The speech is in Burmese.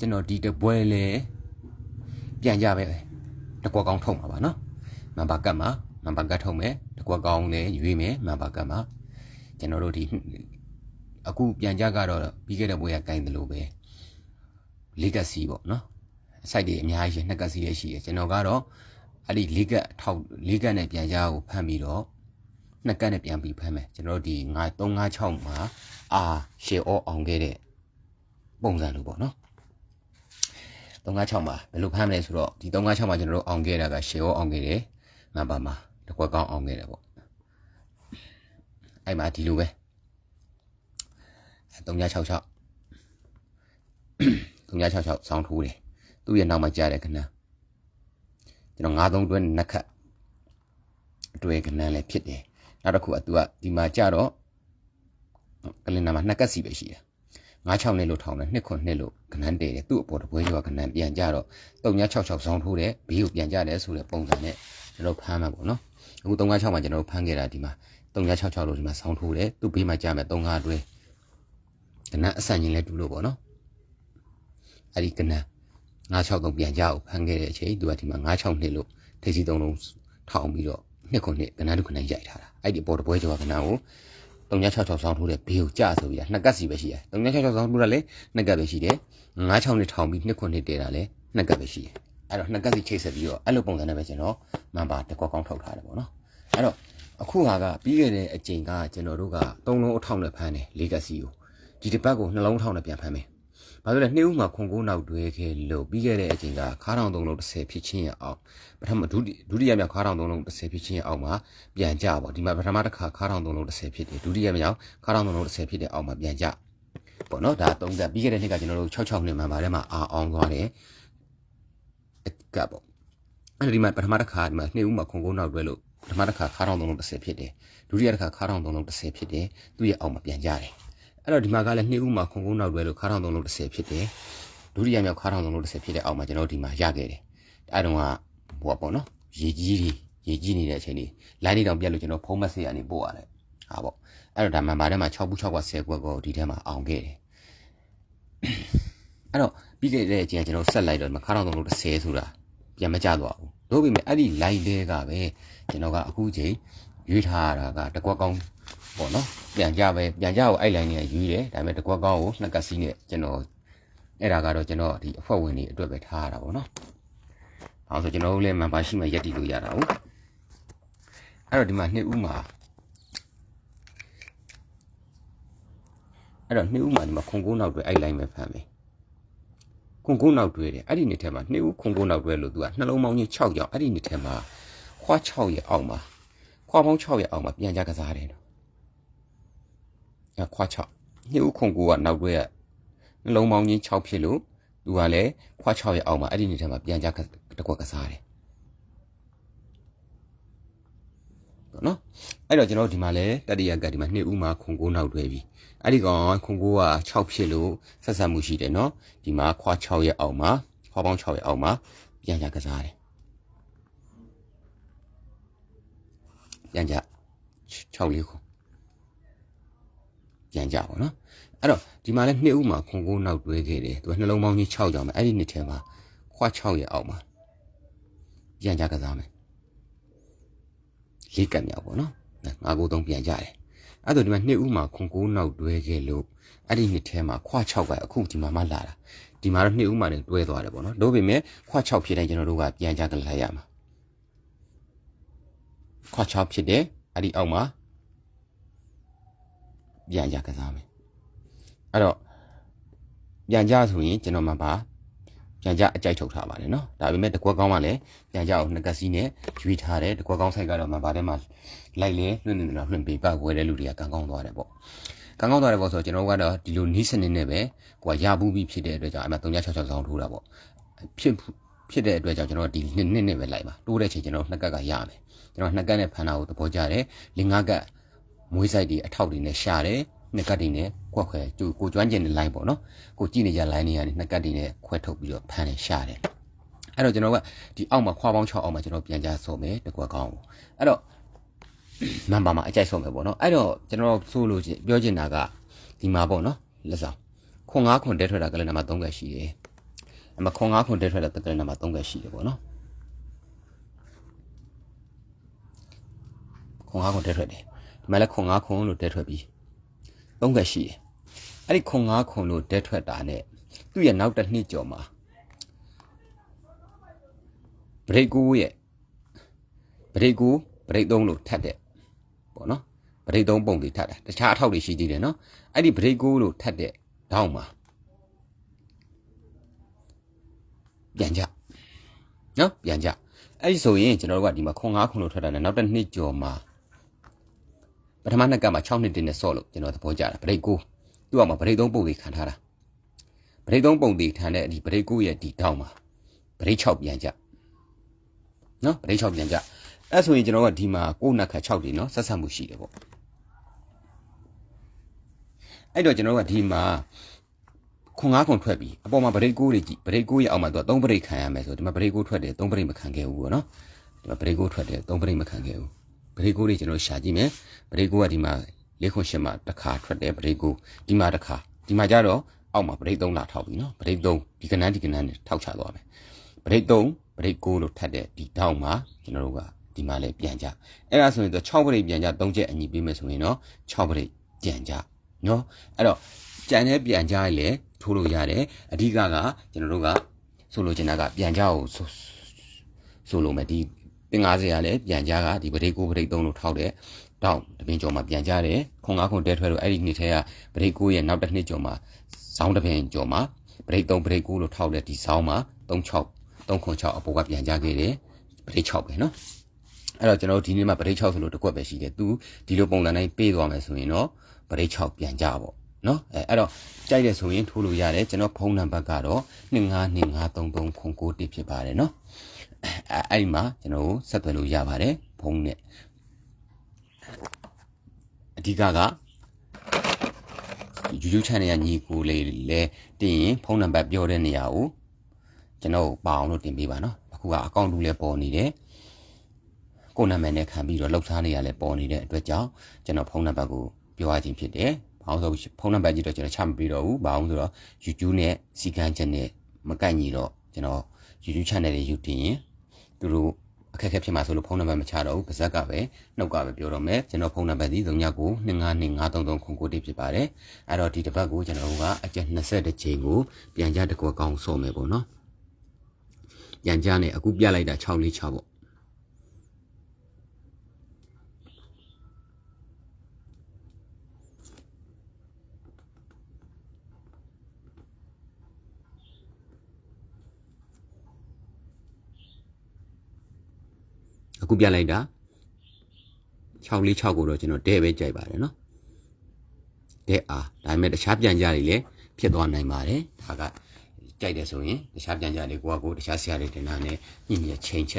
ကျွန်တော်ဒီတပွဲလဲပြန်ကြပဲတကွက်ကောင်းထုတ်မှာပါနော်မန်ပါကတ်မှာမန်ပါကတ်ထုတ်မယ်တကွက်ကောင်းလဲရွေးမယ်မန်ပါကတ်မှာကျွန်တော်တို့ဒီအခုပြန်ကြကတော့ပြီးခဲ့တဲ့ပွဲကကင်တယ်လို့ပဲလေးကက်စီပေါ့နော်စိုက်တွေအများကြီးရှိနှစ်ကက်စီလည်းရှိတယ်ကျွန်တော်ကတော့အဲ့ဒီလေးကက်ထောက်လေးကက်နဲ့ပြန်ကြကိုဖမ်းပြီးတော့နှစ်ကက်နဲ့ပြန်ပြီးဖမ်းမယ်ကျွန်တော်တို့ဒီ9 356မှာအာရှေအောအောင်ခဲ့တဲ့ပုံစံလိုပေါ့နော် 356မှာဘယ်လိုဖမ်းမလဲဆိုတော့ဒီ356မှာကျွန်တော်တို့အောင်ခဲ့တာကရှေရောအောင်ခဲ့တယ်မန်ပါမှာတကွက်ကောင်းအောင်ခဲ့တယ်ပေါ့အဲ့မှာဒီလိုပဲ366 366ဆောင်းထိုးတယ်သူ့ရဲ့နောက်မှာကြားတယ်ခဏကျွန်တော်93တွဲနှစ်ခတ်အတွဲခဏလည်းဖြစ်တယ်နောက်တစ်ခုကသူကဒီမှာကြတော့ကလင်နာမှာနှစ်ကတ်စီပဲရှိတယ် 96နှစ်လို့ထောင်းတယ်နှစ်ခွနှစ်လို့ခဏန်းတည်တယ်သူ့အပေါ်တပွဲကျော်ခဏန်းပြန်ကြတော့3966ဆောင်းထိုးတယ်ဘေးကိုပြန်ကြတယ်ဆိုတဲ့ပုံစံနဲ့ကျွန်တော်ဖမ်းမှာပေါ့နော်အခု396မှာကျွန်တော်ဖမ်းခဲ့တာဒီမှာ3966လို့ဒီမှာဆောင်းထိုးတယ်သူ့ဘေးမှာကြာမယ်35အတွဲခဏအဆန်ချင်းလဲတူလို့ပေါ့နော်အဲ့ဒီကနန်း963ပြန်ကြအောင်ဖမ်းခဲ့တဲ့အချိန်သူကဒီမှာ96နှစ်လို့ထိပ်စီသုံးလုံးထောင်ပြီးတော့နှစ်ခုနှစ်ကနန်းတစ်ခုနဲ့ရိုက်ထားတာအဲ့ဒီအပေါ်တပွဲကျော်ကနန်းကို 3966ဆောင်းထိုးတဲ့ဘေးကိုကြာဆိုပြီးတာနှစ်ကတ်စီပဲရှိတယ်3966ဆောင်းထိုးတာလည်းနှစ်ကတ်ပဲရှိတယ်96နှစ်ထောင်ပြီးနှစ်ခုနှစ်တည်တာလည်းနှစ်ကတ်ပဲရှိတယ်အဲ့တော့နှစ်ကတ်စီချိတ်ဆက်ပြီးတော့အဲ့လိုပုံစံနဲ့ပဲကျွန်တော်မန်ပါတစ်ကွက်ကောင်းထုတ်ထားတယ်ပေါ့နော်အဲ့တော့အခုဟာကပြီးခဲ့တဲ့အချိန်ကကျွန်တော်တို့ကသုံးလုံးအထောက်နဲ့ဖမ်းတယ်လေးကတ်စီကိုဒီတစ်ပတ်ကိုနှလုံးထောက်နဲ့ပြန်ဖမ်းမယ်။ ဘာလို့လဲနှိမ့်ဦးမှာခွန်ကိုးနောက်တွဲခဲ့လို့ပြီးခဲ့တဲ့အချိန်ကခါးထောင်သုံးလုံး30ဖြစ်ချင်းရအောင်ပထမဒုတိဒုတိယမြောက်ခါးထောင်သုံးလုံး30ဖြစ်ချင်းရအောင်မှာပြန်ကြပါဒီမှာပထမတစ်ခါခါးထောင်သုံးလုံး30ဖြစ်တယ်ဒုတိယမြောက်ခါးထောင်သုံးလုံး30ဖြစ်တဲ့အောင်မှာပြန်ကြပေါ့နော်ဒါသုံးသက်ပြီးခဲ့တဲ့နှစ်ကကျွန်တော်တို့66နှစ်မှန်ပါတယ်မှာအာအောင်သွားတယ်အကပ်ပေါ့အဲ့ဒီမှာပထမတစ်ခါဒီမှာနှိမ့်ဦးမှာခွန်ကိုးနောက်တွဲလို့ပထမတစ်ခါခါးထောင်သုံးလုံး30ဖြစ်တယ်ဒုတိယတစ်ခါခါးထောင်သုံးလုံး30ဖြစ်တယ်သူ့ရဲ့အောင်မှာပြန်ကြတယ် အဲ့တော့ဒီမှာကလည်းနှစ်ဦးမှာခုံကုန်းနောက်တွဲလို့ခါထောင်သုံးလို့30ဖြစ်တယ်ဒုတိယမြောက်ခါထောင်သုံးလို့30ဖြစ်တဲ့အောက်မှာကျွန်တော်ဒီမှာရခဲ့တယ်အဲ့တုန်းကဟိုပေါ့နော်ရေကြီးတွေရေကြီးနေတဲ့အချိန်လေးလိုင်းလေးတောင်ပြက်လို့ကျွန်တော်ဖုံးမဆေးရနေပို့ရတယ်ဟာပေါ့အဲ့တော့ဒါမှန်ပါထဲမှာ6ဘူး6က10ကွက်ကိုဒီထဲမှာအောင်ခဲ့တယ်အဲ့တော့ပြီးခဲ့တဲ့အချိန်ကကျွန်တော်ဆက်လိုက်တော့ခါထောင်သုံးလို့30ဆိုတာပြန်မကြတော့ဘူးတို့ပေမဲ့အဲ့ဒီ line လေးကပဲကျွန်တော်ကအခုချိန်ရွေးထားရတာကတကွက်ကောင်း ပေါ့နော်ပြန်ကြပဲပြန်ကြကိုအဲ့ line နဲ့ယူတယ်ဒါပေမဲ့တကွက်ကောင်းကိုနှစ်ကစီးနဲ့ကျွန်တော်အဲ့ဒါကတော့ကျွန်တော်ဒီအဖွဲ့ဝင်တွေအတွက်ပဲထားရတာပေါ့နော်။အဲဆိုကျွန်တော်တို့လည်းမန်ပါရှိမှရက်တည်လို့ရတာဟုတ်။အဲ့တော့ဒီမှာနှစ်ဦးမှာအဲ့တော့နှစ်ဦးမှာဒီမှာခွန်ကုန်းနောက်တွေအဲ့ line ပဲဖမ်းမယ်။ခွန်ကုန်းနောက်တွေတယ်အဲ့ဒီနှစ်ထဲမှာနှစ်ဦးခွန်ကုန်းနောက်တွေလို့သူကနှလုံးပေါင်းကြီး6ကြောင်အဲ့ဒီနှစ်ထဲမှာခွား6ရဲ့အောက်မှာခွားပေါင်း6ရဲ့အောက်မှာပြန်ကြကစားတယ် နော်။ခွား6နှစ်ဦးခွန်ကိုကနောက်တွဲကနှလုံးပေါင်းချင်း6ဖြစ်လို့သူကလည်းခွား6ရဲ့အောက်မှာအဲ့ဒီနေ့ထဲမှာပြန်ကြတကွက်ကစားတယ်ပေါ့နော်အဲ့တော့ကျွန်တော်ဒီမှာလဲတတိယကဒီမှာနှစ်ဦးမှာခွန်ကိုနောက်တွဲပြီအဲ့ဒီကောင်ခွန်ကိုက6ဖြစ်လို့ဆက်ဆက်မှုရှိတယ်နော်ဒီမှာခွား6ရဲ့အောက်မှာခွားပေါင်း6ရဲ့အောက်မှာပြန်ကြကစားတယ်ပြန်ကြ6လေးခွန် ပြန်ကြပါတော့အဲ့တော့ဒီမှာလဲနှစ်ဦးမှာခွန်ကိုးနောက်တွဲခဲ့တယ်သူကနှလုံးပေါင်းကြီး6ကြောင်ပဲအဲ့ဒီနှစ်ထဲမှာခွား6ရဲ့အောက်မှာပြန်ကြကစားမယ်လေးကတ်မြောက်ပေါ့နော်ငါကိုသုံးပြန်ကြတယ်အဲ့တော့ဒီမှာနှစ်ဦးမှာခွန်ကိုးနောက်တွဲခဲ့လို့အဲ့ဒီနှစ်ထဲမှာခွား6ကအခုဒီမှာမှလာတာဒီမှာတော့နှစ်ဦးမှာလည်းတွဲသွားတယ်ပေါ့နော်တို့ပေမဲ့ခွား6ဖြစ်တိုင်းကျွန်တော်တို့ကပြန်ကြကစားရမှာခွား6ဖြစ်တယ်အဲ့ဒီအောက်မှာ ပြန်ကြကစားမယ်အဲ့တော့ပြန်ကြဆိုရင်ကျွန်တော်မှပါပြန်ကြအကြိုက်ထုတ်ထားပါတယ်နော်ဒါပေမဲ့တကွက်ကောင်းကလည်းပြန်ကြအောင်နှစ်ကစီနဲ့ရွေးထားတယ်တကွက်ကောင်းဆိုင်ကတော့မှပါထဲမှာလိုက်လေလွှင့်နေတော့လွှင့်ပေးပတ်ဝဲတဲ့လူတွေကကံကောင်းသွားတယ်ပေါ့ကံကောင်းသွားတယ်ပေါ့ဆိုတော့ကျွန်တော်ကတော့ဒီလိုနီးစနစ်နဲ့ပဲကိုကရဘူးပြီးဖြစ်တဲ့အတွက်ကြောင့်အဲ့မှာ366ဆောင်ထိုးတာပေါ့ဖြစ်ဖြစ်တဲ့အတွက်ကြောင့်ကျွန်တော်ဒီနှစ်နှစ်နဲ့ပဲလိုက်ပါတိုးတဲ့ချိန်ကျွန်တော်နှစ်ကက်ကရမယ်ကျွန်တော်နှစ်ကက်နဲ့ဖန်တာကိုသဘောကျတယ်လင်ငါကက် မွေးဆိုင်တွေအထောက်တွေနဲ့ရှာတယ်နှစ်ကတ်တွေနဲ့ကွက်ခွဲကျကိုကျွမ်းကျင်တဲ့ line ပေါ့နော်ကိုကြည့်နေကြ line တွေကနေနှစ်ကတ်တွေနဲ့ခွဲထုတ်ပြီးတော့ဖမ်းနေရှာတယ်အဲ့တော့ကျွန်တော်ကဒီအောက်မှာခွာပေါင်း6အောက်မှာကျွန်တော်ပြန်ကြဆိုမယ်တကွက်ကောင်းကိုအဲ့တော့မန်ပါမှာအကြိုက်ဆုံးမယ်ပေါ့နော်အဲ့တော့ကျွန်တော်ဆိုလို့ပြောချင်တာကဒီမှာပေါ့နော်လက်ဆောင်ခွန်9ခွန်တဲထွက်တာကလည်းနံပါတ်3ကရှိတယ်အဲ့မှာခွန်9ခွန်တဲထွက်တဲ့တက္ကရာနံပါတ်3ကရှိတယ်ပေါ့နော်ခွန်9ခွန်တဲထွက်တယ် ဒီမှာလည်းခွန်9ခွန်လို့တဲထွက်ပြီး3ကရှိတယ်အဲ့ဒီခွန်9ခွန်လို့တဲထွက်တာ ਨੇ သူ့ရဲ့နောက်တစ်နှစ်ကျော်မှာဘရိတ်ကူရဲ့ဘရိတ်ကူဘရိတ်3လို့ထပ်တဲ့ပေါ့နော်ဗရိတ်သုံးပုံတွေထပ်တာတခြားအထောက်တွေရှိသေးတယ်နော်အဲ့ဒီဗရိတ်ကိုလို့ထပ်တဲ့တောင်းမှာပြန်ကြနော်ပြန်ကြအဲ့ဒီဆိုရင်ကျွန်တော်တို့ကဒီမှာခွန်9ခွန်လို့ထွက်တာနဲ့နောက်တစ်နှစ်ကျော်မှာ ပထမနှစ်ကမှာ6နှစ်တင်နဲ့ဆော့လို့ကျွန်တော်သဘောကျတာဗရိတ်ကိုသူ့အောင်မှာဗရိတ်သုံးပုံတွေခံထားတာဗရိတ်သုံးပုံတွေခံတဲ့ဒီဗရိတ်ကိုရဲ့ဒီတောင်းမှာဗရိတ်6ပြန်ကြနော်ဗရိတ်6ပြန်ကြအဲ့ဆိုရင်ကျွန်တော်ကဒီမှာကိုနက်ခတ်6တွေနော်ဆက်ဆက်မှုရှိတယ်ပေါ့အဲ့တော့ကျွန်တော်ကဒီမှာခွန်ငါးခွန်ထွက်ပြီအပေါ်မှာဗရိတ်ကိုးတွေကြည့်ဗရိတ်ကိုးရဲ့အောက်မှာသူက3ဗရိတ်ခံရမယ်ဆိုဒီမှာဗရိတ်ကိုးထွက်တယ်3ဗရိတ်မခံခဲ့ဘူးပေါ့နော်ဒီမှာဗရိတ်ကိုးထွက်တယ်3ဗရိတ်မခံခဲ့ဘူး ဗရိတ်ကိုးတွေကျွန်တော်ရှာကြည့်မယ်ဗရိတ်ကိုးကဒီမှာလေးခွန်ရှစ်မှာတစ်ခါထွက်တယ်ဗရိတ်ကိုးဒီမှာတစ်ခါဒီမှာကျတော့အောက်မှာဗရိတ်3လာထောက်ပြီနော်ဗရိတ်3ဒီကနန်းဒီကနန်းနဲ့ထောက်ချသွားမယ်ဗရိတ်3ဗရိတ်9လို့ထပ်တဲ့ဒီတောင်းမှာကျွန်တော်တို့ကဒီမှာလည်းပြန်ကြအဲ့ဒါဆိုရင်တော့6ဗရိတ်ပြန်ကြ3ချက်အညီပေးမယ်ဆိုရင်တော့6ဗရိတ်ပြန်ကြနော်အဲ့တော့ကြံတဲ့ပြန်ကြရလေထိုးလို့ရတယ်အဓိကကကျွန်တော်တို့ကဆိုလိုချင်တာကပြန်ကြကိုဆိုဆိုလိုမယ်ဒီ ပင်90ရလဲပြန်ကြကဒီဗရိတ်9ဗရိတ်3လို့ထောက်တဲ့တောင်းတပင်ကျော်မှာပြန်ကြတယ်ခွန်9ခွန်တဲထွဲလို့အဲ့ဒီနှစ်ထဲကဗရိတ်9ရဲ့နောက်တစ်နှစ်ကျော်မှာဇောင်းတပင်ကျော်မှာဗရိတ်3ဗရိတ်9လို့ထောက်တဲ့ဒီဇောင်းမှာ36 3ခွန်6အပေါ်ကပြန်ကြခဲ့တယ်ဗရိတ်6ပဲနော်အဲ့တော့ကျွန်တော်ဒီနေ့မှာဗရိတ်6ဆိုလို့တစ်ခွက်ပဲရှိတယ်သူဒီလိုပုံစံတိုင်းပေးသွားမယ်ဆိုရင်တော့ဗရိတ်6ပြန်ကြပေါ့ နော်အဲအဲ့တော့ကြိုက်တယ်ဆိုရင်ထိုးလို့ရတယ်ကျွန်တော်ဖုန်းနံပါတ်ကတော့252533ခွန်9တိဖြစ်ပါတယ်နော်အဲအဲ့ဒီမှာကျွန်တော်ဆက်သွယ်လို့ရပါတယ်ဖုန်းနဲ့အဓိကက YouTube channel ကညီကိုလေးလဲတင်ရင်ဖုန်းနံပါတ်ပြောတဲ့နေရာကိုကျွန်တော်ပါအောင်လို့တင်ပေးပါနော်အခုကအကောင့်တူလည်းပေါ်နေတယ်ကိုနာမည်နဲ့ခံပြီးတော့လှုပ်ရှားနေရလဲပေါ်နေတဲ့အတွက်ကြောင့်ကျွန်တော်ဖုန်းနံပါတ်ကိုပြောရခြင်းဖြစ်တယ်။ ဘာလို့ဆိုဖုန်းနံပါတ်ကြီးတော့ကျွန်တော်ချမပေးတော့ဘူး။ဘာလို့ဆိုတော့ YouTube နဲ့စီကန်းချက်နဲ့မကန့်ညီတော့ကျွန်တော် YouTube channel တွေယူတင်ရင်သူတို့အခက်အခဲဖြစ်မှာဆိုလို့ဖုန်းနံပါတ်မချတော့ဘူး။ပါဇက်ကပဲနှုတ်ကပဲပြောတော့မယ်။ကျွန်တော်ဖုန်းနံပါတ်ဒီ392533ခုကိုတိဖြစ်ပါတယ်။အဲ့တော့ဒီတစ်ပတ်ကိုကျွန်တော်ကအကျက်20ချိန်ကိုပြန်ကြတကွကောင်းဆော့မယ်ပေါ့နော်။ပြန်ကြနဲ့အခုပြလိုက်တာ646ပေါ့ အခုပြလိုက်တာ646ကိုတော့ကျွန်တော်တဲ့ပဲကြိုက်ပါတယ်နော်တဲ့အားဒါပေမဲ့တခြားပြန်ကြတွေလည်းဖြစ်သွားနိုင်ပါတယ်ဒါကကြိုက်တယ်ဆိုရင်တခြားပြန်ကြတွေကိုကကိုတခြားဆရာတွေတင်တာနဲ့ညင်ညက်ချိန်ချက်